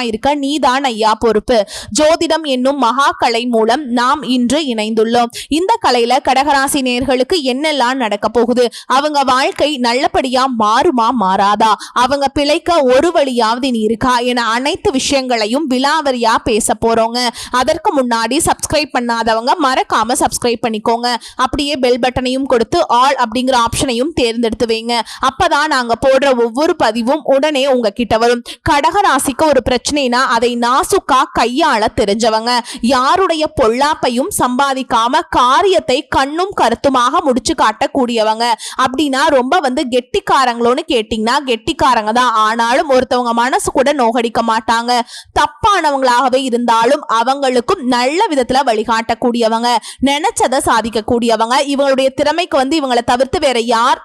இருக்க நீதான் ஐயா பொறுப்பு. ஜோதிடம் என்னும் மகா கலை மூலம் நாம் இன்று இணைந்துள்ளோம். இந்த கலையில கடகராசி நேர்களுக்கு என்னெல்லாம் நடக்க போகுது? அவங்க வாழ்க்கை நல்லபடியா மாறுமா மாறாதா? அவங்க பிழைக்க ஒரு வழியாவது நீ இருக்கா? என அனைத்து விஷயங்களையும் விலாவரியா பேச போறோங்க. அதற்கு முன்னாடி சப்ஸ்கிரைப் பண்ணாதவங்க மறக்காம சப்ஸ்கிரைப் பண்ணிக்கோங்க. அப்படியே பெல் பட்டனையும் கொடுத்து ஆல் அப்படிங்கிற ஆப்ஷனையும் தேர்ந்தெடுத்து வைங்க. அப்பதான் நாங்க போடுற ஒவ்வொரு பதிவும் உடனே உங்ககிட்ட வரும். கடகராசிக்கு ஒரு பிரச்சனைனா அதை நாசுக்கா கையாள தெரிஞ்சவங்க. யாருடைய பொல்லாப்பையும் சம்பாதிக்காம காரியத்தை கண்ணும் கருத்துமாக முடிச்சு காட்டக்கூடியவங்க. அப்படின்னா ரொம்ப வந்து கெட்டிக்காரங்களோன்னு கேட்டிங்கன்னா கெட்டிக்காரங்க தான். ஆனாலும் ஒருத்தவங்க மனசு கூட நோகடிக்க மாட்டாங்க. தப்பானவங்களாகவே இருந்தாலும் அவங்களுக்கும் நல்ல விதத்துல வழிகாட்டக்கூடியவங்க. நினைச்சதை சாதிக்கக்கூடியவங்க. இவங்களுடைய திறமைக்கு வந்து இவங்களை தவிர்த்து வேற யார்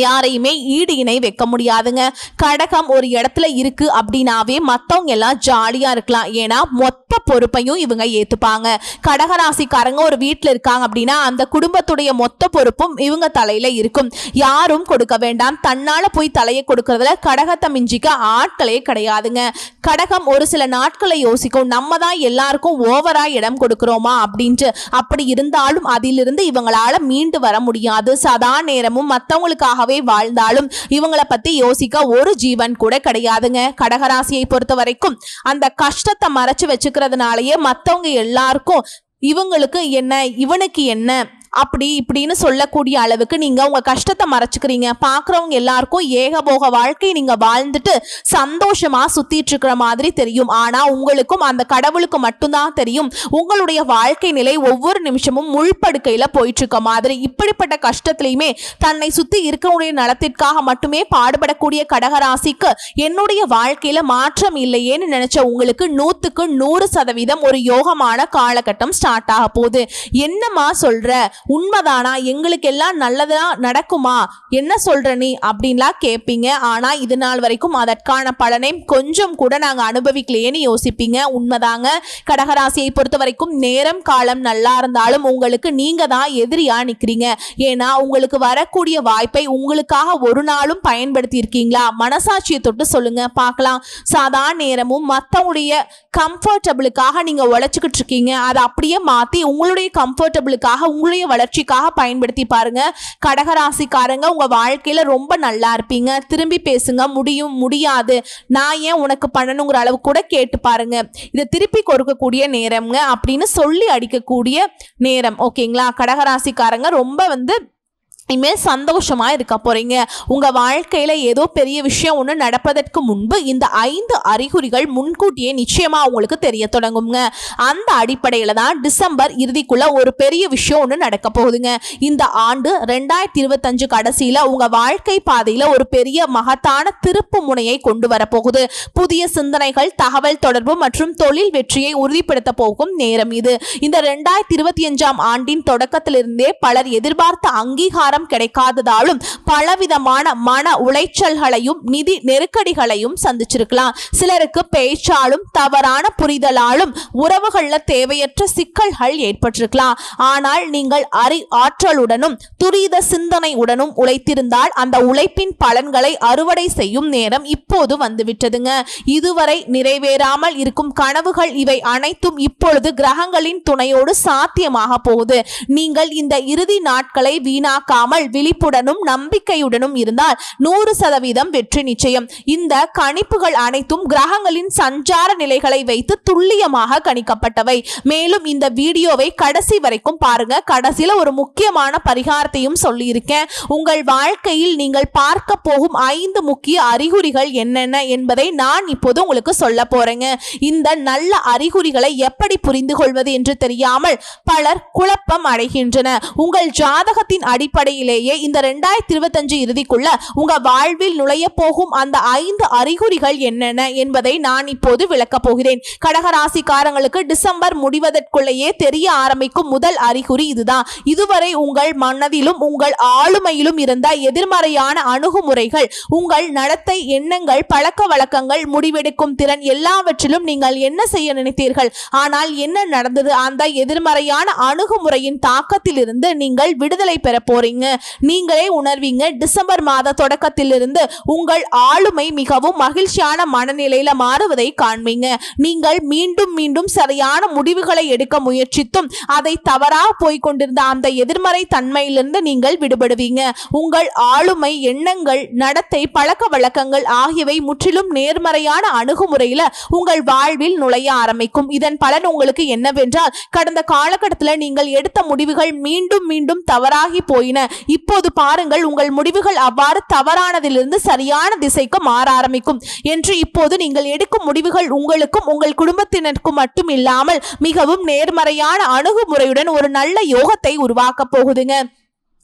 யாரையுமே ஈடு இணை வைக்க முடியாதுங்க. கடகம் ஒரு இடத்துல இருக்கு அப்படின்னாவே மற்றவங்க எல்லாம் ஜாலியா இருக்கலாம். ஏன்னா மொத்த பொறுப்பையும் இவங்க ஏத்துப்பாங்க. கடகராசிக்காரங்க ஒரு வீட்டில் இருக்காங்க அப்படின்னா அந்த குடும்பத்துடைய மொத்த பொறுப்பும் இவங்க தலையில இருக்கும். யாரும் கொடுக்க வேண்டாம். தன்னால போய் தலையை கொடுக்கறதுல கடகத்தை மிஞ்சிக்க ஆட்களே கிடையாதுங்க. கடகம் ஒரு சில நாட்களை யோசிக்கும். நம்ம தான் எல்லாருக்கும் ஓவரா இடம் கொடுக்குறோமா அப்படின்ட்டு. அப்படி இருந்தாலும் அதிலிருந்து இவங்களால மீண்டு வர முடியாது. சதா நேரமும் மற்றவங்களுக்காக மற்றவங்களுக்காகவே வாழ்ந்தாலும் இவங்களை பத்தி யோசிக்க ஒரு ஜீவன் கூட கிடையாதுங்க. கடகராசியை பொறுத்த வரைக்கும் அந்த கஷ்டத்தை மறைச்சு வச்சுக்கிறதுனாலயே மற்றவங்க எல்லாருக்கும் இவங்களுக்கு என்ன இவனுக்கு என்ன அப்படி இப்படின்னு சொல்லக்கூடிய அளவுக்கு நீங்க உங்க கஷ்டத்தை மறைச்சுக்கிறீங்க. பாக்குறவங்க எல்லாருக்கும் ஏகபோக வாழ்க்கை நீங்க வாழ்ந்துட்டு சந்தோஷமா சுத்திட்டு இருக்கிற மாதிரி தெரியும். ஆனா உங்களுக்கும் அந்த கடவுளுக்கு மட்டும்தான் தெரியும். உங்களுடைய வாழ்க்கை நிலை ஒவ்வொரு நிமிஷமும் முள்படுக்கையில போயிட்டு இருக்க மாதிரி. இப்படிப்பட்ட கஷ்டத்திலையுமே தன்னை சுத்தி இருக்கக்கூடிய நலத்திற்காக மட்டுமே பாடுபடக்கூடிய கடகராசிக்கு என்னுடைய வாழ்க்கையில மாற்றம் இல்லையேன்னு நினைச்ச உங்களுக்கு நூத்துக்கு நூறு சதவீதம் ஒரு யோகமான காலகட்டம் ஸ்டார்ட் ஆக போகுது. என்னம்மா சொல்ற? உண்மைதானா? எங்களுக்கு எல்லாம் நல்லதா நடக்குமா? என்ன சொல்ற நீ? அப்படின்லாம் கேட்பீங்க ஆனா இது நாள் வரைக்கும் அதற்கான பலனை கொஞ்சம் கூட நாங்க அனுபவிக்கலையேன்னு யோசிப்பீங்க. உண்மைதாங்க. கடகராசியை பொறுத்த வரைக்கும் நேரம் காலம் நல்லா இருந்தாலும் உங்களுக்கு நீங்க தான் எதிரியா நிக்கிறீங்க. ஏன்னா உங்களுக்கு வரக்கூடிய வாய்ப்பை உங்களுக்காக ஒரு நாளும் பயன்படுத்தி இருக்கீங்களா மனசாட்சியை தொட்டு சொல்லுங்க. பார்க்கலாம். சாதாரண நேரமும் மற்றவங்களுடைய கம்ஃபர்டபுளுக்காக நீங்க உழைச்சிக்கிட்டு இருக்கீங்க. அதை அப்படியே மாத்தி உங்களுடைய கம்ஃபர்டபுளுக்காக உங்களுடைய வளர்ச்சிக்காக பயன்படுத்தி பாருங்க. கடகராசிக்காரங்க உங்க வாழ்க்கையில ரொம்ப நல்லா இருப்பீங்க. திரும்பி பேசுங்க. முடியும் முடியாது. நான் ஏன் உனக்கு பண்ணணுங்கிற அளவு கூட கேட்டு பாருங்க. இதை திருப்பி கொடுக்கக்கூடிய நேரம்ங்க அப்படின்னு சொல்லி அடிக்கக்கூடிய நேரம். ஓகேங்களா? கடகராசிக்காரங்க ரொம்ப வந்து இனிமேல் சந்தோஷமாக இருக்க போகிறீங்க உங்கள் வாழ்க்கையில் ஏதோ பெரிய விஷயம் ஒன்று நடப்பதற்கு முன்பு இந்த ஐந்து அறிகுறிகள் முன்கூட்டியே நிச்சயமாக உங்களுக்கு தெரிய தொடங்குங்க. அந்த அடிப்படையில் தான் டிசம்பர் இறுதிக்குள்ளே ஒரு பெரிய விஷயம் ஒன்று நடக்க போகுதுங்க. இந்த ஆண்டு ரெண்டாயிரத்தி இருபத்தஞ்சு கடைசியில் உங்கள் வாழ்க்கை பாதையில் ஒரு பெரிய மகத்தான திருப்பு முனையை கொண்டு வரப்போகுது புதிய சிந்தனைகள் தகவல் தொடர்பு மற்றும் தொழில் வெற்றியை உறுதிப்படுத்த போகும் நேரம் இது. இந்த ரெண்டாயிரத்தி இருபத்தி அஞ்சாம் ஆண்டின் தொடக்கத்திலிருந்தே பலர் எதிர்பார்த்த அங்கீகாரம் அங்கீகாரம் கிடைக்காததாலும் பலவிதமான மன உளைச்சல்களையும் நிதி நெருக்கடிகளையும் சந்திச்சிருக்கலாம். சிலருக்கு பேச்சாலும் தவறான புரிதலாலும் உறவுகள்ல தேவையற்ற சிக்கல்கள் ஏற்பட்டிருக்கலாம். ஆனால் நீங்கள் அறி ஆற்றலுடனும் துரித சிந்தனையுடனும் உழைத்திருந்தால் அந்த உழைப்பின் பலன்களை அறுவடை செய்யும் நேரம் இப்போது வந்துவிட்டதுங்க. இதுவரை நிறைவேறாமல் இருக்கும் கனவுகள் இவை அனைத்தும் இப்பொழுது கிரகங்களின் துணையோடு சாத்தியமாக போகுது. நீங்கள் இந்த இறுதி நாட்களை வீணாக்காமல் இல்லாமல் விழிப்புடனும் நம்பிக்கையுடனும் இருந்தால் நூறு சதவீதம் வெற்றி நிச்சயம். இந்த கணிப்புகள் அனைத்தும் கிரகங்களின் சஞ்சார நிலைகளை வைத்து துல்லியமாக கணிக்கப்பட்டவை. மேலும் இந்த வீடியோவை கடைசி வரைக்கும் பாருங்க. கடைசியில ஒரு முக்கியமான பரிகாரத்தையும் சொல்லியிருக்கேன். உங்கள் வாழ்க்கையில் நீங்கள் பார்க்க போகும் ஐந்து முக்கிய அறிகுறிகள் என்னென்ன என்பதை நான் இப்போது உங்களுக்கு சொல்ல போறேங்க. இந்த நல்ல அறிகுறிகளை எப்படி புரிந்து கொள்வது என்று தெரியாமல் பலர் குழப்பம் அடைகின்றன உங்கள் ஜாதகத்தின் அடிப்படையில் அடிப்படையிலேயே இந்த ரெண்டாயிரத்தி இருபத்தஞ்சு இறுதிக்குள்ள உங்க வாழ்வில் நுழைய போகும் அந்த ஐந்து அறிகுறிகள் என்னென்ன என்பதை நான் இப்போது விளக்கப் போகிறேன். கடகராசிக்காரங்களுக்கு டிசம்பர் முடிவதற்குள்ளேயே தெரிய ஆரம்பிக்கும் முதல் அறிகுறி இதுதான். இதுவரை உங்கள் மனதிலும் உங்கள் ஆளுமையிலும் இருந்த எதிர்மறையான அணுகுமுறைகள் உங்கள் நடத்தை எண்ணங்கள் பழக்க வழக்கங்கள் முடிவெடுக்கும் திறன் எல்லாவற்றிலும் நீங்கள் என்ன செய்ய நினைத்தீர்கள்? ஆனால் என்ன நடந்தது? அந்த எதிர்மறையான அணுகுமுறையின் தாக்கத்திலிருந்து நீங்கள் விடுதலை பெற போறீங்க. நீங்களே உணர்வீங்க. டிசம்பர் மாத தொடக்கத்திலிருந்து உங்கள் ஆளுமை மிகவும் மகிழ்ச்சியான மனநிலையில மாறுவதை காண்பீங்க. நீங்கள் மீண்டும் மீண்டும் சரியான முடிவுகளை எடுக்க முயற்சித்தும் அதை தவறாக போய்கொண்டிருந்த அந்த எதிர்மறை தன்மையிலிருந்து நீங்கள் விடுபடுவீங்க. உங்கள் ஆளுமை எண்ணங்கள் நடத்தை பழக்க வழக்கங்கள் ஆகியவை முற்றிலும் நேர்மறையான அணுகுமுறையில உங்கள் வாழ்வில் நுழைய ஆரம்பிக்கும். இதன் பலன் உங்களுக்கு என்னவென்றால் கடந்த காலகட்டத்தில் நீங்கள் எடுத்த முடிவுகள் மீண்டும் மீண்டும் தவறாகி போயின. இப்போது பாருங்கள் உங்கள் முடிவுகள் அவ்வாறு தவறானதிலிருந்து சரியான திசைக்கு மாற ஆரம்பிக்கும். என்று இப்போது நீங்கள் எடுக்கும் முடிவுகள் உங்களுக்கும் உங்கள் குடும்பத்தினருக்கும் மட்டும் இல்லாமல் மிகவும் நேர்மறையான அணுகுமுறையுடன் ஒரு நல்ல யோகத்தை உருவாக்கப் போகுதுங்க.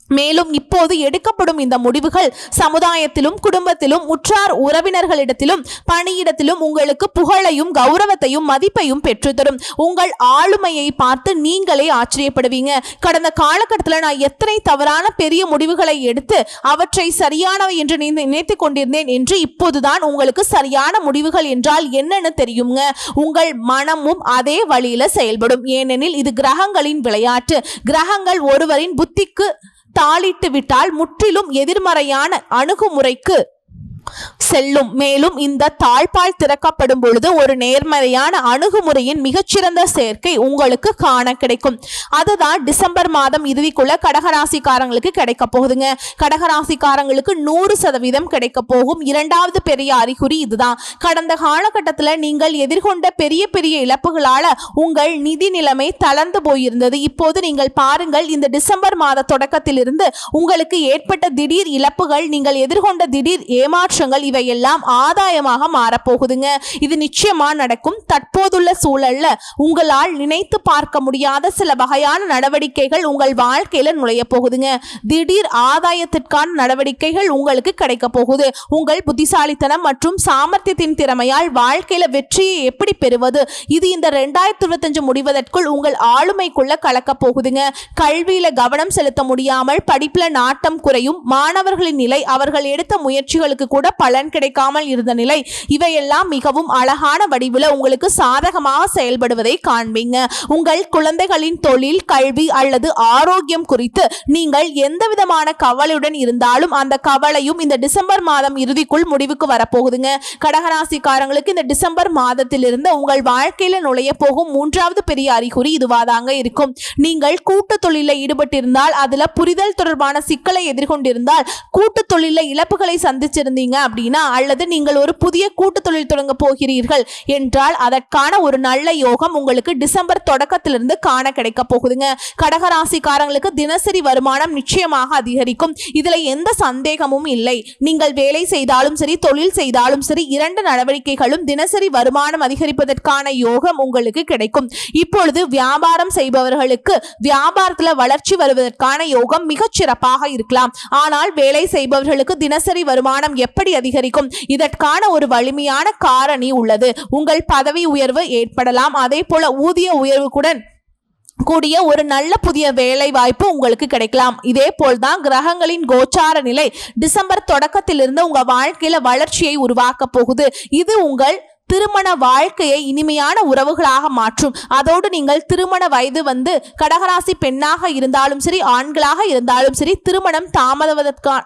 மேலும் இப்போது எடுக்கப்படும் இந்த முடிவுகள் சமுதாயத்திலும் குடும்பத்திலும் உற்றார் உறவினர்களிடத்திலும் பணியிடத்திலும் உங்களுக்கு புகழையும் கௌரவத்தையும் மதிப்பையும் பெற்றுத்தரும். உங்கள் ஆளுமையை பார்த்து நீங்களே ஆச்சரியப்படுவீங்க. கடந்த காலகட்டத்தில் நான் எத்தனை தவறான பெரிய முடிவுகளை எடுத்து அவற்றை சரியானவை என்று நீ நினைத்து கொண்டிருந்தேன் என்று இப்போதுதான் உங்களுக்கு சரியான முடிவுகள் என்றால் என்னன்னு தெரியுங்க. உங்கள் மனமும் அதே வழியில செயல்படும். ஏனெனில் இது கிரகங்களின் விளையாட்டு. கிரகங்கள் ஒருவரின் புத்திக்கு தாளிட்டு விட்டால் முற்றிலும் எதிர்மறையான அணுகுமுறைக்கு செல்லும். மேலும் இந்த தாழ்பால் திறக்கப்படும் பொழுது ஒரு நேர்மறையான அணுகுமுறையின் மிகச்சிறந்த சேர்க்கை உங்களுக்கு காண கிடைக்கும். அதுதான் டிசம்பர் மாதம் இறுதிக்குள்ள கடகராசிக்காரங்களுக்கு கிடைக்க போகுதுங்க. கடகராசிக்காரங்களுக்கு நூறு சதவீதம் கிடைக்க போகும். இரண்டாவது பெரிய அறிகுறி இதுதான். கடந்த காலகட்டத்தில் நீங்கள் எதிர்கொண்ட பெரிய பெரிய இழப்புகளால உங்கள் நிதி நிலைமை தளர்ந்து போயிருந்தது. இப்போது நீங்கள் பாருங்கள் இந்த டிசம்பர் மாத தொடக்கத்திலிருந்து உங்களுக்கு ஏற்பட்ட திடீர் இழப்புகள் நீங்கள் எதிர்கொண்ட திடீர் மாற்றங்கள் இவையெல்லாம் ஆதாயமாக மாறப்போகுதுங்க. இது நிச்சயமா நடக்கும். தற்போதுள்ள சூழல்ல உங்களால் நினைத்து பார்க்க முடியாத சில வகையான நடவடிக்கைகள் உங்கள் வாழ்க்கையில நுழைய போகுதுங்க. திடீர் ஆதாயத்திற்கான நடவடிக்கைகள் உங்களுக்கு கிடைக்க போகுது. உங்கள் புத்திசாலித்தனம் மற்றும் சாமர்த்தியத்தின் திறமையால் வாழ்க்கையில வெற்றியை எப்படி பெறுவது? இது இந்த ரெண்டாயிரத்தி இருபத்தஞ்சு முடிவதற்குள் உங்கள் ஆளுமைக்குள்ள கலக்க போகுதுங்க. கல்வியில கவனம் செலுத்த முடியாமல் படிப்புல நாட்டம் குறையும். மாணவர்களின் நிலை அவர்கள் எடுத்த முயற்சிகளுக்கு கூட பலன் கிடைக்காமல் இருந்த நிலை இவையெல்லாம் மிகவும் அழகான வடிவில் உங்களுக்கு சாதகமாக செயல்படுவதை காண்பீங்க. உங்கள் குழந்தைகளின் தொழில் கல்வி அல்லது ஆரோக்கியம் குறித்து நீங்கள் எந்த விதமான கவலையுடன் இருந்தாலும் அந்த கவலையும் இந்த டிசம்பர் மாதம் இறுதிக்குள் முடிவுக்கு வரப்போகுதுங்க. கடகராசிக்காரங்களுக்கு இந்த டிசம்பர் மாதத்திலிருந்து உங்கள் வாழ்க்கையில நுழைய போகும் மூன்றாவது பெரிய அறிகுறி இதுவாதாங்க இருக்கும். நீங்கள் கூட்டு தொழிலில் ஈடுபட்டிருந்தால் அதுல புரிதல் தொடர்பான சிக்கலை எதிர்கொண்டிருந்தால் கூட்டு தொழிலில் இழப்புகளை சந்திச்சிருந்தீங்க அப்படின்னா அல்லது நீங்கள் ஒரு புதிய கூட்டு தொழில் தொடங்க போகிறீர்கள் என்றால் அதற்கான ஒரு நல்ல யோகம் உங்களுக்கு டிசம்பர் தொடக்கத்திலிருந்து காண கிடைக்க போகுதுங்க. கடகராசிக்காரங்களுக்கு தினசரி வருமானம் நிச்சயமாக அதிகரிக்கும். இதுல எந்த சந்தேகமும் இல்லை. நீங்கள் வேலை செய்தாலும் சரி தொழில் செய்தாலும் சரி இரண்டு நடவடிக்கைகளும் தினசரி வருமானம் அதிகரிப்பதற்கான யோகம் உங்களுக்கு கிடைக்கும். இப்பொழுது வியாபாரம் செய்பவர்களுக்கு வியாபாரத்துல வளர்ச்சி வருவதற்கான யோகம் மிகச் சிறப்பாக இருக்கலாம். ஆனால் வேலை செய்பவர்களுக்கு தினசரி வருமானம் எப்படி அதிகரிக்கும்? இதற்கான ஒரு வலிமையான காரணி உள்ளது. உங்கள் பதவி உயர்வு ஏற்படலாம். அதே போல ஊதிய உயர்வுக்குடன் கூடிய ஒரு நல்ல புதிய வேலை வாய்ப்பு உங்களுக்கு கிடைக்கலாம். இதே போல்தான் கிரகங்களின் கோச்சார நிலை டிசம்பர் தொடக்கத்திலிருந்து உங்க வாழ்க்கையில வளர்ச்சியை உருவாக்க போகுது. இது உங்கள் திருமண வாழ்க்கையை இனிமையான உறவுகளாக மாற்றும். அதோடு நீங்கள் திருமண வயது வந்து கடகராசி பெண்ணாக இருந்தாலும் சரி ஆண்களாக இருந்தாலும் சரி திருமணம் தாமதவதற்கான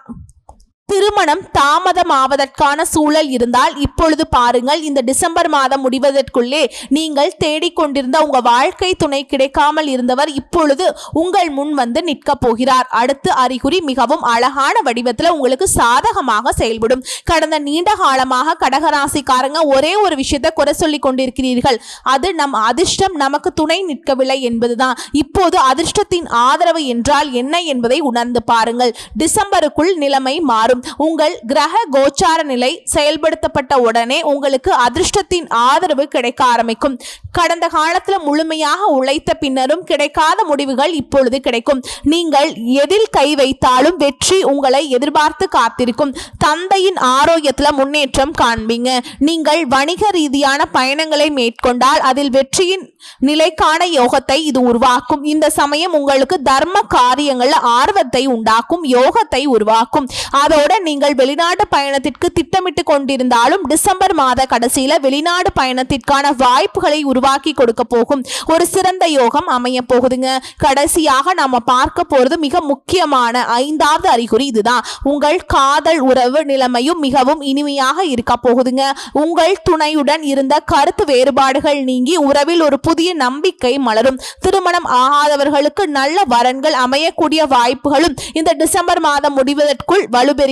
திருமணம் தாமதமாவதற்கான சூழல் இருந்தால் இப்பொழுது பாருங்கள் இந்த டிசம்பர் மாதம் முடிவதற்குள்ளே நீங்கள் தேடிக்கொண்டிருந்த உங்கள் வாழ்க்கை துணை கிடைக்காமல் இருந்தவர் இப்பொழுது உங்கள் முன் வந்து நிற்க போகிறார். அடுத்து அறிகுறி மிகவும் அழகான வடிவத்தில் உங்களுக்கு சாதகமாக செயல்படும். கடந்த நீண்ட காலமாக கடகராசிக்காரங்க ஒரே ஒரு விஷயத்தை குறை சொல்லி கொண்டிருக்கிறீர்கள். அது நம் அதிர்ஷ்டம் நமக்கு துணை நிற்கவில்லை என்பதுதான். இப்போது அதிர்ஷ்டத்தின் ஆதரவு என்றால் என்ன என்பதை உணர்ந்து பாருங்கள். டிசம்பருக்குள் நிலைமை மாறும். மாறும் உங்கள் கிரக கோச்சார நிலை செயல்படுத்தப்பட்ட உடனே உங்களுக்கு அதிர்ஷ்டத்தின் ஆதரவு கிடைக்க ஆரம்பிக்கும். கடந்த காலத்தில் முழுமையாக உழைத்த பின்னரும் கிடைக்காத முடிவுகள் இப்பொழுது கிடைக்கும். நீங்கள் எதில் கை வைத்தாலும் வெற்றி உங்களை எதிர்பார்த்து காத்திருக்கும். தந்தையின் ஆரோக்கியத்துல முன்னேற்றம் காண்பீங்க. நீங்கள் வணிக ரீதியான பயணங்களை மேற்கொண்டால் அதில் வெற்றியின் நிலைக்கான யோகத்தை இது உருவாக்கும். இந்த சமயம் உங்களுக்கு தர்ம காரியங்கள் ஆர்வத்தை உண்டாக்கும் யோகத்தை உருவாக்கும். அதோட நீங்கள் வெளிநாட்டு பயணத்திற்கு திட்டமிட்டு கொண்டிருந்தாலும் டிசம்பர் மாத கடைசியில வெளிநாடு பயணத்திற்கான வாய்ப்புகளை உருவாக்கி கொடுக்க போகும். ஒரு சிறந்த யோகம் அமைய போகுதுங்க. கடைசியாக நாம பார்க்க போறது மிக முக்கியமான ஐந்தாவது அறிகுறி இதுதான். உங்கள் காதல் உறவு நிலைமையும் மிகவும் இனிமையாக இருக்க போகுதுங்க. உங்கள் துணையுடன் இருந்த கருத்து வேறுபாடுகள் நீங்கி உறவில் ஒரு புதிய நம்பிக்கை மலரும். திருமணம் ஆகாதவர்களுக்கு நல்ல வரன்கள் அமையக்கூடிய வாய்ப்புகளும் இந்த டிசம்பர் மாதம் முடிவதற்குள்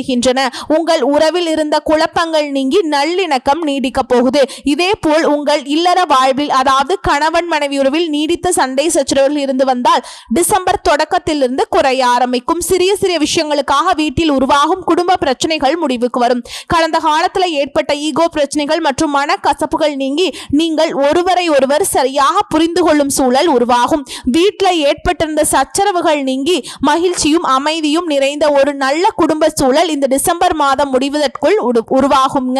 வலுப்பெறுகின்றன உங்கள் உறவில் இருந்த குழப்பங்கள் நீங்கி நல்லிணக்கம் நீடிக்க போகுது. இதே போல் உங்கள் இல்லற வாழ்வில் அதாவது கணவன் மனைவி உறவில் நீடித்த சண்டை சச்சரவுகள் இருந்து வந்தால் டிசம்பர் தொடக்கத்திலிருந்து குறைய ஆரம்பிக்கும். சிறிய சிறிய விஷயங்களுக்காக வீட்டில் உருவாகும் குடும்ப பிரச்சனைகள் முடிவுக்கு வரும். கடந்த காலத்தில் ஏற்பட்ட ஈகோ பிரச்சனைகள் மற்றும் மனக்கசப்புகள் நீங்கி நீங்கள் ஒருவரை ஒருவர் சரியாக புரிந்து கொள்ளும் சூழல் உருவாகும். வீட்டில் ஏற்பட்டிருந்த சச்சரவுகள் நீங்கி மகிழ்ச்சியும் அமைதியும் நிறைந்த ஒரு நல்ல குடும்ப சூழல் இந்த டிசம்பர் மாதம் முடிவதற்குள் உரு- உருவாகுங்க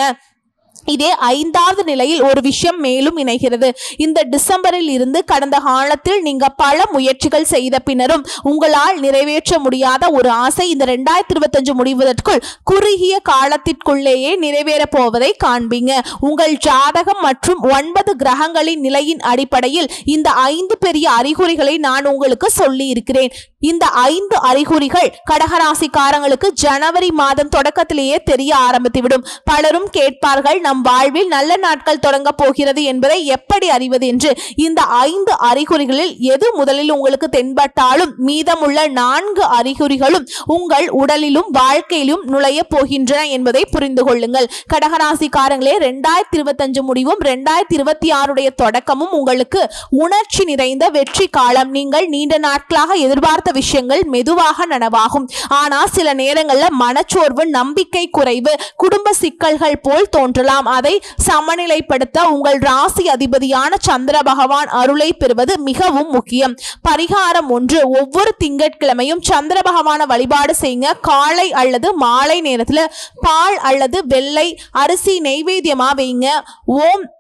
இதே ஐந்தாவது நிலையில் ஒரு விஷயம் மேலும் இணைகிறது. இந்த டிசம்பரில் இருந்து கடந்த காலத்தில் நீங்க பல முயற்சிகள் செய்த பின்னரும் உங்களால் நிறைவேற்ற முடியாத ஒரு ஆசை இந்த ரெண்டாயிரத்தி இருபத்தஞ்சு முடிவதற்குள் குறுகிய காலத்திற்குள்ளேயே நிறைவேற போவதை காண்பீங்க. உங்கள் ஜாதகம் மற்றும் ஒன்பது கிரகங்களின் நிலையின் அடிப்படையில் இந்த ஐந்து பெரிய அறிகுறிகளை நான் உங்களுக்கு சொல்லி இருக்கிறேன் இந்த ஐந்து அறிகுறிகள் கடகராசிக்காரங்களுக்கு ஜனவரி மாதம் தொடக்கத்திலேயே தெரிய ஆரம்பித்துவிடும். பலரும் கேட்பார்கள் நம் வாழ்வில் நல்ல நாட்கள் தொடங்க போகிறது என்பதை எப்படி அறிவது என்று இந்த ஐந்து அறிகுறிகளில் எது முதலில் உங்களுக்கு தென்பட்டாலும் மீதமுள்ள நான்கு அறிகுறிகளும் உங்கள் உடலிலும் வாழ்க்கையிலும் நுழைய போகின்றன என்பதை புரிந்து கொள்ளுங்கள். கடகராசிக்காரங்களே ரெண்டாயிரத்தி இருபத்தஞ்சு முடிவும் ரெண்டாயிரத்தி இருபத்தி ஆறுடைய தொடக்கமும் உங்களுக்கு உணர்ச்சி நிறைந்த வெற்றி காலம். நீங்கள் நீண்ட நாட்களாக எதிர்பார்த்த விஷயங்கள் மெதுவாக நனவாகும். ஆனால் சில நேரங்களில் மனச்சோர்வு நம்பிக்கை குறைவு குடும்ப சிக்கல்கள் போல் தோன்றலாம். அதை சமநிலைப்படுத்த உங்கள் ராசி அதிபதியான சந்திர பகவான் அருளை பெறுவது மிகவும் முக்கியம். பரிகாரம் ஒன்று ஒவ்வொரு திங்கட்கிழமையும் சந்திர பகவான வழிபாடு செய்யுங்க. காலை அல்லது மாலை நேரத்தில் பால் அல்லது வெள்ளை அரிசி நெய்வேத்தியமாக வைங்க ஓம்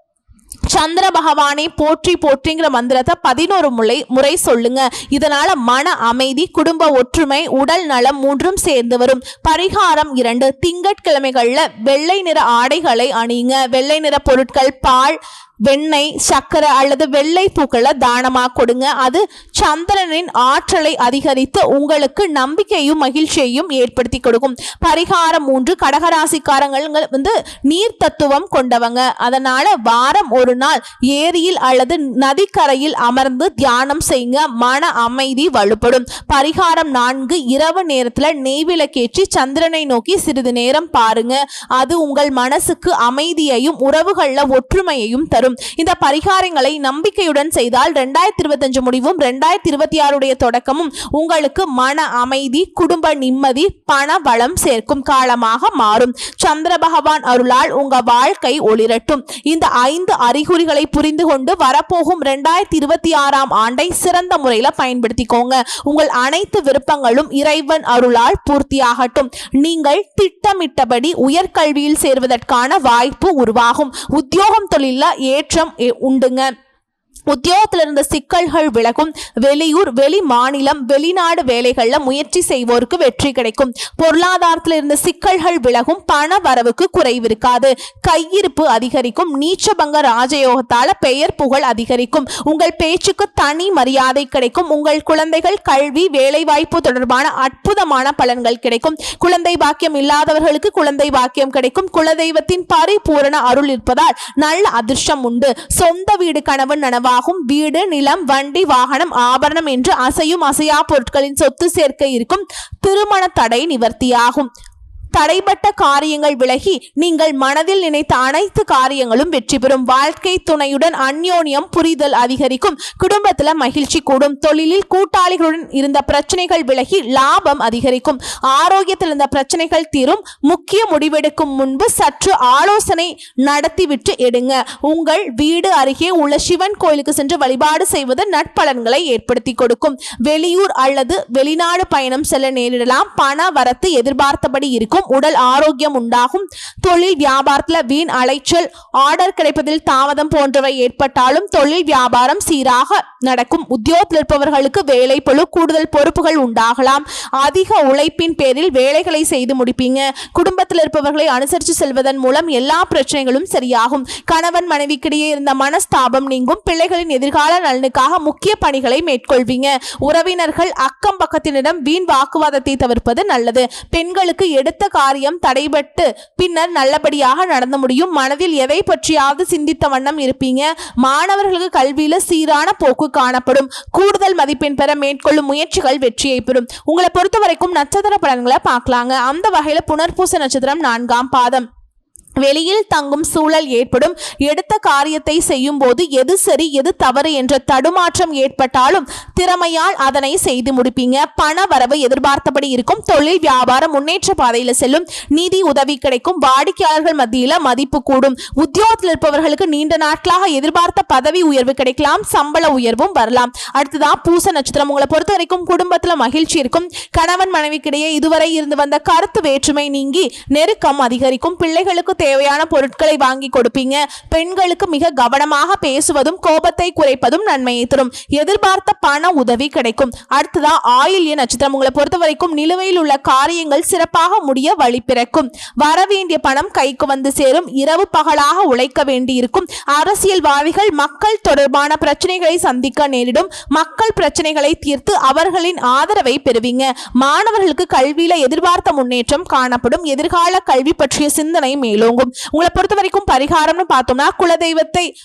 சந்திர பகவானை போற்றி போற்றிங்கிற மந்திரத்தை பதினோரு முறை முறை சொல்லுங்க. இதனால மன அமைதி குடும்ப ஒற்றுமை உடல் நலம் மூன்றும் சேர்ந்து வரும். பரிகாரம் இரண்டு திங்கட்கிழமைகள்ல வெள்ளை நிற ஆடைகளை அணியுங்க. வெள்ளை நிற பொருட்கள் பால் வெண்ணெய் சர்க்கரை அல்லது வெள்ளை பூக்களை தானமாக கொடுங்க. அது சந்திரனின் ஆற்றலை அதிகரித்து உங்களுக்கு நம்பிக்கையும் மகிழ்ச்சியையும் ஏற்படுத்தி கொடுக்கும். பரிகாரம் மூன்று கடகராசிக்காரங்கள் வந்து நீர் தத்துவம் கொண்டவங்க. அதனால வாரம் ஒரு நாள் ஏரியில் அல்லது நதிக்கரையில் அமர்ந்து தியானம் செய்யுங்க மன அமைதி வலுப்படும். பரிகாரம் நான்கு இரவு நேரத்தில் நெய்விளக்கேற்றி சந்திரனை நோக்கி சிறிது நேரம் பாருங்க. அது உங்கள் மனசுக்கு அமைதியையும் உறவுகளில் ஒற்றுமையையும் தரும். இந்த பரிகாரங்களை நம்பிக்கையுடன் செய்தால் ரெண்டாயிரத்தி இருபத்தஞ்சு முடிவும் ரெண்டாயிரத்தி இருபத்தி ஆறுடைய தொடக்கமும் உங்களுக்கு மன அமைதி குடும்ப நிம்மதி பண வளம் சேர்க்கும் காலமாக மாறும். சந்திர பகவான் அருளால் உங்க வாழ்க்கை ஒளிரட்டும். இந்த ஐந்து அறிகுறிகளை புரிந்து கொண்டு வரப்போகும் ரெண்டாயிரத்தி இருபத்தி ஆறாம் ஆண்டை சிறந்த முறையில பயன்படுத்திக்கோங்க. உங்கள் அனைத்து விருப்பங்களும் இறைவன் அருளால் பூர்த்தியாகட்டும். நீங்கள் திட்டமிட்டபடி உயர்கல்வியில் சேர்வதற்கான வாய்ப்பு உருவாகும். உத்தியோகம் தொழில ஏற்றம் உண்டுங்க. உத்தியோகத்தில் இருந்த சிக்கல்கள் விலகும். வெளியூர் வெளி மாநிலம் வெளிநாடு வேலைகளில் முயற்சி செய்வோருக்கு வெற்றி கிடைக்கும். பொருளாதாரத்தில் இருந்த சிக்கல்கள் விலகும். பண வரவுக்கு குறைவு இருக்காது. கையிருப்பு அதிகரிக்கும். நீச்சபங்க ராஜயோகத்தால பெயர் புகழ் அதிகரிக்கும். உங்கள் பேச்சுக்கு தனி மரியாதை கிடைக்கும். உங்கள் குழந்தைகள் கல்வி வேலைவாய்ப்பு தொடர்பான அற்புதமான பலன்கள் கிடைக்கும். குழந்தை பாக்கியம் இல்லாதவர்களுக்கு குழந்தை பாக்கியம் கிடைக்கும். குலதெய்வத்தின் பரிபூரண அருள் இருப்பதால் நல்ல அதிர்ஷ்டம் உண்டு. சொந்த வீடு கனவு ஆகும். வீடு நிலம் வண்டி வாகனம் ஆபரணம் என்று அசையும் அசையா பொருட்களின் சொத்து சேர்க்கை இருக்கும். திருமண தடை நிவர்த்தியாகும். தடைப்பட்ட காரியங்கள் விலகி நீங்கள் மனதில் நினைத்த அனைத்து காரியங்களும் வெற்றி பெறும். வாழ்க்கை துணையுடன் அந்யோன்யம் புரிதல் அதிகரிக்கும். குடும்பத்தில் மகிழ்ச்சி கூடும். தொழிலில் கூட்டாளிகளுடன் இருந்த பிரச்சனைகள் விலகி லாபம் அதிகரிக்கும். ஆரோக்கியத்தில் இருந்த பிரச்சனைகள் தீரும். முக்கிய முடிவெடுக்கும் முன்பு சற்று ஆலோசனை நடத்திவிட்டு எடுங்க. உங்கள் வீடு அருகே உள்ள சிவன் கோயிலுக்கு சென்று வழிபாடு செய்வது நட்பலன்களை ஏற்படுத்தி கொடுக்கும். வெளியூர் அல்லது வெளிநாடு பயணம் செல்ல நேரிடலாம். பண வரத்து எதிர்பார்த்தபடி இருக்கும். உடல் ஆரோக்கியம் உண்டாகும். தொழில் வியாபாரத்தில் வீண் அலைச்சல் ஆர்டர் கிடைப்பதில் தாமதம் போன்றவை ஏற்பட்டாலும் தொழில் வியாபாரம் சீராக நடக்கும். உத்தியோகத்தில் இருப்பவர்களுக்கு வேலை பொழு கூடுதல் பொறுப்புகள் உண்டாகலாம். அதிக உழைப்பின் பேரில் வேலைகளை செய்து முடிப்பீங்க. குடும்பத்தில் இருப்பவர்களை அனுசரித்து செல்வதன் மூலம் எல்லா பிரச்சனைகளும் சரியாகும். கணவன் மனைவிக்கிடையே இருந்த மனஸ்தாபம் நீங்கும். பிள்ளைகளின் எதிர்கால நலனுக்காக முக்கிய பணிகளை மேற்கொள்வீங்க. உறவினர்கள் அக்கம் பக்கத்தினரிடம் வீண் வாக்குவாதத்தை தவிர்ப்பது நல்லது. பெண்களுக்கு எடுத்த காரியம் தடைபட்டு பின்னர் நல்லபடியாக நடந்து முடியும். மனதில் எதை பற்றியாவது சிந்தித்த வண்ணம் இருப்பீங்க. மாணவர்களுக்கு கல்வியில சீரான போக்கு காணப்படும். கூடுதல் மதிப்பெண் பெற மேற்கொள்ளும் முயற்சிகள் வெற்றியை பெறும். உங்களை பொறுத்த வரைக்கும் நட்சத்திர பலன்களை பார்க்கலாங்க. அந்த வகையில புனர்பூச நட்சத்திரம் நான்காம் பாதம். வெளியில் தங்கும் சூழல் ஏற்படும். எடுத்த காரியத்தை செய்யும் போது எது சரி எது தவறு என்ற தடுமாற்றம் ஏற்பட்டாலும் திறமையால் அதனை செய்து முடிப்பீங்க. பண வரவு எதிர்பார்த்தபடி இருக்கும். தொழில் வியாபாரம் முன்னேற்ற பாதையில் செல்லும். நிதி உதவி கிடைக்கும். வாடிக்கையாளர்கள் மத்தியில் மதிப்பு கூடும். உத்தியோகத்தில் இருப்பவர்களுக்கு நீண்ட நாட்களாக எதிர்பார்த்த பதவி உயர்வு கிடைக்கலாம். சம்பள உயர்வும் வரலாம். அடுத்ததா பூச நட்சத்திரம். உங்களை பொறுத்த வரைக்கும் குடும்பத்தில் மகிழ்ச்சி இருக்கும். கணவன் மனைவிக்கிடையே இதுவரை இருந்து வந்த கருத்து வேற்றுமை நீங்கி நெருக்கம் அதிகரிக்கும். பிள்ளைகளுக்கு தேவையான பொருட்களை வாங்கி கொடுப்பீங்க. பெண்களுக்கு மிக கவனமாக பேசுவதும் கோபத்தை குறைப்பதும் நன்மையை தரும். எதிர்பார்த்த பண உதவி கிடைக்கும். அடுத்ததா ஆயில்ய நட்சத்திரம். உங்களை பொறுத்த வரைக்கும் நிலுவையில் உள்ள காரியங்கள் சிறப்பாக முடிய வழி பிறக்கும். வர வேண்டிய பணம் கைக்கு வந்து சேரும். இரவு பகலாக உழைக்க வேண்டியிருக்கும். அரசியல்வாதிகள் மக்கள் தொடர்பான பிரச்சனைகளை சந்திக்க நேரிடும். மக்கள் பிரச்சனைகளை தீர்த்து அவர்களின் ஆதரவை பெறுவீங்க. மாணவர்களுக்கு கல்வியில எதிர்பார்த்த முன்னேற்றம் காணப்படும். எதிர்கால கல்வி பற்றிய சிந்தனை மேலோங்கும். உங்களை பொறுத்த வரைக்கும் பரிகாரம்னு பார்த்தோம்னா குலதெய்வத்தை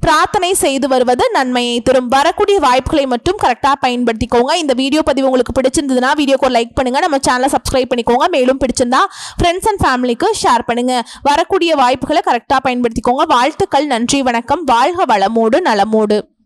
பிரார்த்தனை செய்து வருவது நன்மையை தரும். வரக்கூடிய வாய்ப்புகளை மட்டும் கரெக்டாக பயன்படுத்திக்கோங்க. இந்த வீடியோ பதிவு உங்களுக்கு பிடிச்சிருந்ததுன்னா வீடியோக்கு லைக் பண்ணுங்கள் நம்ம சேனலை சப்ஸ்கிரைப் பண்ணிக்கோங்க. மேலும் பிடிச்சிருந்தா ஃப்ரெண்ட்ஸ் அண்ட் ஃபேமிலிக்கு ஷேர் பண்ணுங்க. வரக்கூடிய வாய்ப்புகளை கரெக்டாக பயன்படுத்திக்கோங்க. வாழ்த்துக்கள். நன்றி. வணக்கம். வாழ்க வளமோடு நலமோடு.